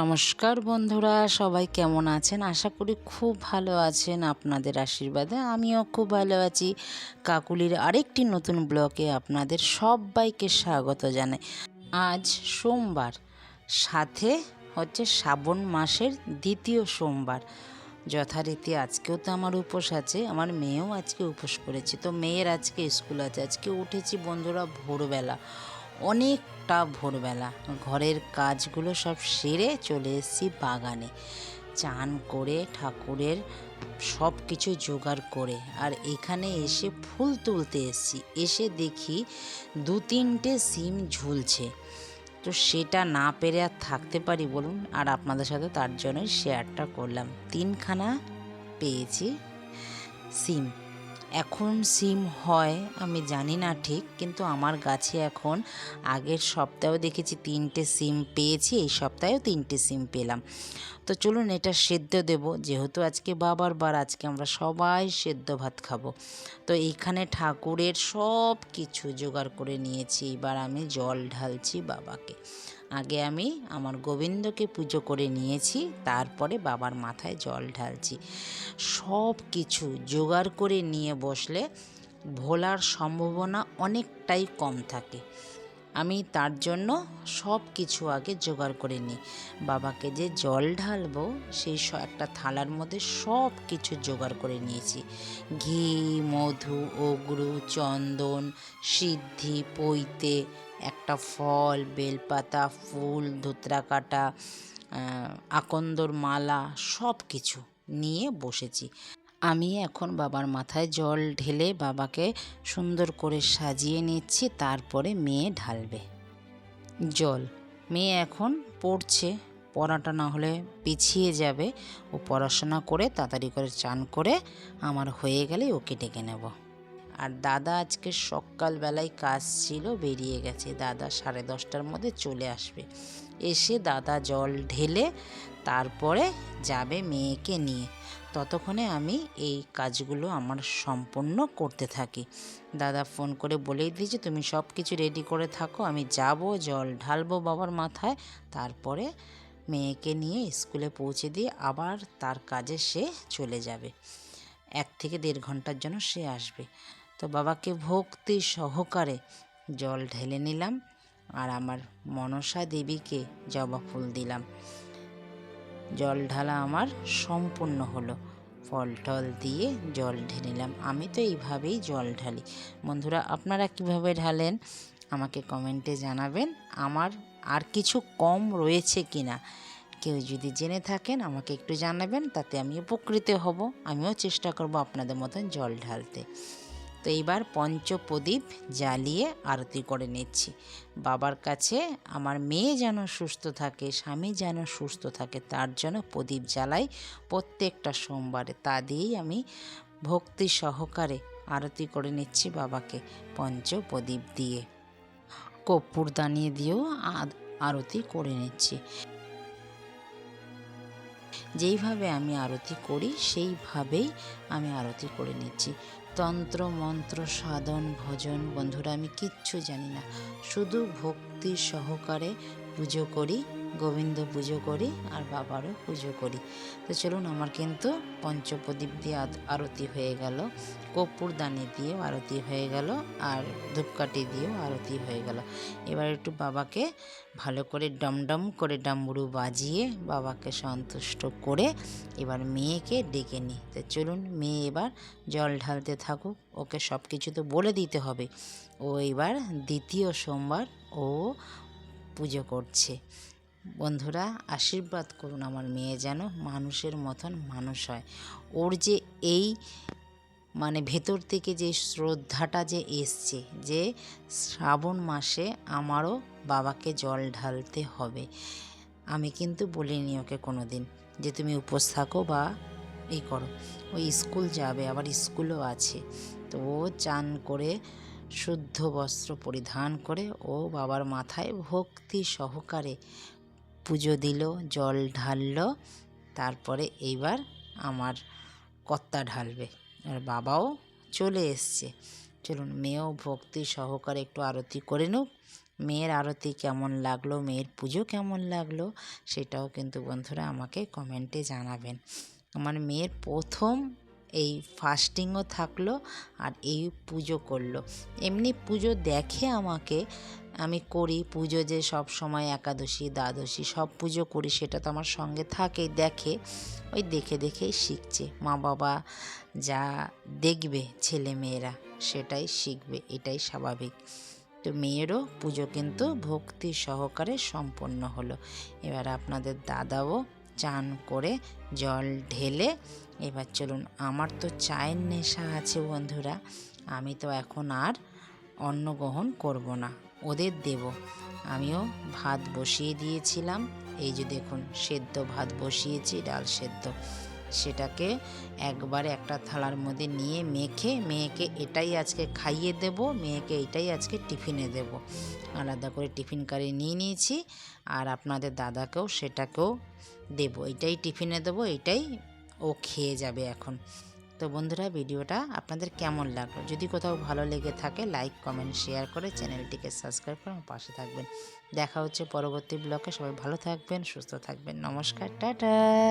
নমস্কার বন্ধুরা, সবাই কেমন আছেন? আশা করি খুব ভালো আছেন আপনাদের আশীর্বাদে। আমিও খুব ভালো আছি। কাকুলির আরেকটি নতুন ব্লকে আপনাদের সবাইকে স্বাগত জানাই। আজ সোমবার, সাথে হচ্ছে শ্রাবণ মাসের দ্বিতীয় সোমবার। যথারীতি আজকেও তো আমার উপোস আছে, আমার মেয়েও আজকে উপোস করেছে। তো মেয়ের আজকে স্কুল আছে, আজকে উঠেছি বন্ধুরা ভোরবেলা। অনেকটা ভোরবেলা ঘরের কাজগুলো সব সেরে চলে এসেছি বাগানে। চান করে ঠাকুরের সব কিছু জোগাড় করে আর এখানে এসে ফুল তুলতে এসেছি। এসে দেখি দু তিনটে সিম ঝুলছে। তো সেটা না পেরে আর থাকতে পারি বলুন, আর আপনাদের সাথে তার জন্যই শেয়ারটা করলাম। তিনখানা পেয়েছি সিম। এখন সিম হয়, আমি জানি না ঠিক, কিন্তু আমার গাছে এখন আগের সপ্তাহেও দেখেছি তিনটে সিম পেয়েছি, এই সপ্তাহেও তিনটে সিম পেলাম। তো চলুন এটা সেদ্ধ দেব, যেহেতু আজকে বাবার বার, আজকে আমরা সবাই সেদ্ধ ভাত খাব। তো এইখানে ঠাকুরের সব কিছু জোগাড় করে নিয়েছি, এবার আমি জল ঢালছি বাবাকে। আগে আমি আমার গোবিন্দকে পুজো করে নিয়েছি, তারপরে বাবার মাথায় জল ঢালছি। সব কিছু জোগাড় করে নিয়ে বসলে ভোলার সম্ভাবনা অনেকটাই কম থাকে। আমি তার জন্য সব কিছু আগে জোগাড় করে নিই। বাবাকে যে জল ঢালবো, সেই একটা থালার মধ্যে সব কিছু জোগাড় করে নিয়েছি। ঘি, মধু, অগ্রু, চন্দন, সিদ্ধি, পৈতে, একটা ফল, বেলপাতা, ফুল ধুতরা কাটা আকন্দর মালা সব কিছু নিয়ে বসেছি। আমি এখন বাবার মাথায় জল ঢেলে বাবাকে সুন্দর করে সাজিয়ে নিচ্ছি, তারপরে মেয়ে ঢালবে। জল। মেয়ে এখন পড়ছে, পড়াটা না হলে পিছিয়ে যাবে। ও পড়াশোনা করে তাড়াতাড়ি করে চান করে আমার হয়ে গেলে ওকে ডেকে নেব। আর দাদা আজকে সকালবেলায় কাজ ছিল, বেরিয়ে গেছে। দাদা সাড়ে দশটার মধ্যে চলে আসবে। এসে দাদা জল ঢেলে তারপরে যাবে মেয়েকে নিয়ে। ততক্ষণে আমি এই কাজগুলো আমার সম্পূর্ণ করতে থাকি। দাদা ফোন করে বলেই দিয়েছে তুমি সব কিছু রেডি করে থাকো, আমি যাব, জল ঢালবো বাবার মাথায়। তারপরে মেয়েকে নিয়ে স্কুলে পৌঁছে দিয়ে আবার তার কাজে সে চলে যাবে। এক থেকে দেড় ঘণ্টার জন্য সে আসবে। তো বাবাকে ভক্তি সহকারে জল ঢেলে নিলাম আর আমার মনসা দেবীকে জবা ফুল দিলাম। জল ঢালা আমার সম্পূর্ণ হলো। ফল টল দিয়ে জল ঢেলে নিলাম। আমি তো এইভাবেই জল ঢালি। বন্ধুরা, আপনারা কীভাবে ঢালেন আমাকে কমেন্টে জানাবেন। আমার আর কিছু কম রয়েছে কি না কেউ যদি জেনে থাকেন আমাকে একটু জানাবেন, তাতে আমি উপকৃত হব। আমিও চেষ্টা করব আপনাদের মতন জল ঢালতে। তো এইবার পঞ্চপ্রদীপ জ্বালিয়ে আরতি করে নিচ্ছি। বাবার কাছে আমার মেয়ে যেন সুস্থ থাকে, স্বামী যেন সুস্থ থাকে, তার জন্য প্রদীপ জ্বালাই প্রত্যেকটা সোমবারে। তা দিয়েই আমি ভক্তি সহকারে আরতি করে নিচ্ছি বাবাকে পঞ্চপ্রদীপ দিয়ে। কর্পূর দানিয়ে দিয়েও আরতি করে নিচ্ছি। যেইভাবে আমি আরতি করি, সেইভাবেই আমি আরতি করে নিচ্ছি। তন্ত্র মন্ত্র সাধন ভজন বন্ধুরা আমি কিচ্ছু জানি না। শুধু ভক্তি সহকারে পুজো করি। গোবিন্দ পুজো করি আর বাবারও পুজো করি। তো চলুন, আমার কিন্তু পঞ্চপ্রদীপ দিয়ে আরতি হয়ে গেল, কর্পূর দানি দিয়েও আরতি হয়ে গেল আর ধূপকাঠি দিয়েও আরতি হয়ে গেল। এবার একটু বাবাকে ভালো করে ডমডম করে ডামরু বাজিয়ে বাবাকে সন্তুষ্ট করে এবার মেয়েকে ডেকে নিই। তো চলুন, মেয়ে এবার জল ঢালতে থাকুক, ওকে সব কিছু তো বলে দিতে হবে। ও এবার দ্বিতীয় সোমবার ও পুজো করছে। বন্ধুরা, আশীর্বাদ করুন আমার মেয়ে যেন মানুষের মতন মানুষ হয়। ওর যে এই মানে ভেতর থেকে যে শ্রদ্ধাটা যে এসছে যে শ্রাবণ মাসে আমারও বাবাকে জল ঢালতে হবে। আমি কিন্তু বলিনি ওকে কোনো দিন যে তুমি উপোস থাকো বা এই করো। ও স্কুল যাবে, আবার স্কুলও আছে। তো ও চান করে শুদ্ধ বস্ত্র পরিধান করে ও বাবার মাথায় ভক্তি সহকারে পুজো দিল, জল ঢাললো, তারপরে এইবার আমার কর্তা ঢালবে। আর বাবাও চলে এসছে। চলুন, মেয়েও ভক্তি সহকারে একটু আরতি করে নিক। মেয়ের আরতি কেমন লাগল, মেয়ের পুজো কেমন লাগল, সেটাও কিন্তু বন্ধুরা আমাকে কমেন্টে জানাবেন। আমার মেয়ের প্রথম এই ফাস্টিংও থাকল আর এই পুজো করল। এমনি পুজো দেখে আমাকে আমি করি, পুজো যে সব সময় একাদশী, দ্বাদশী, সব পুজো করি, সেটা তো আমার সঙ্গে থাকেই, দেখে, ওই দেখে দেখেই শিখছে। মা বাবা যা দেখবে ছেলে মেয়েরা, সেটাই শিখবে, এটাই স্বাভাবিক। তো মেয়েরও পুজো কিন্তু ভক্তি সহকারে সম্পন্ন হলো। এবার আপনাদের দাদাও চান করে জল ঢেলে, এবার চলুন, আমার তো চায়ের নেশা আছে বন্ধুরা, আমি তো এখন আর অন্ন গ্রহণ করব না। ওদের দেব। আমিও ভাত বসিয়ে দিয়েছিলাম। এই যে দেখুন, সেদ্ধ ভাত বসিয়েছি, ডাল সেদ্ধ। সেটাকে একবারে একটা থালার মধ্যে নিয়ে মেখে, মেয়েকে এটাই আজকে খাইয়ে দেব, মেয়েকে এটাই আজকে টিফিনে দেব। আলাদা করে টিফিন কারি নিয়ে নিয়েছি, আর আপনাদের দাদাকেও সেটাকেও দেবো। এটাই টিফিনে দেবো, এটাই ও খেয়ে যাবে এখন। তো বন্ধুরা ভিডিওটা আপনাদের কেমন লাগল? যদি কোথাও ভালো লেগে থাকে লাইক কমেন্ট শেয়ার করে চ্যানেলটিকে সাবস্ক্রাইব করে আমার পাশে থাকবেন। দেখা হচ্ছে পরবর্তী ব্লকে সবাই ভালো থাকবেন, সুস্থ থাকবেন। নমস্কার, টাটা!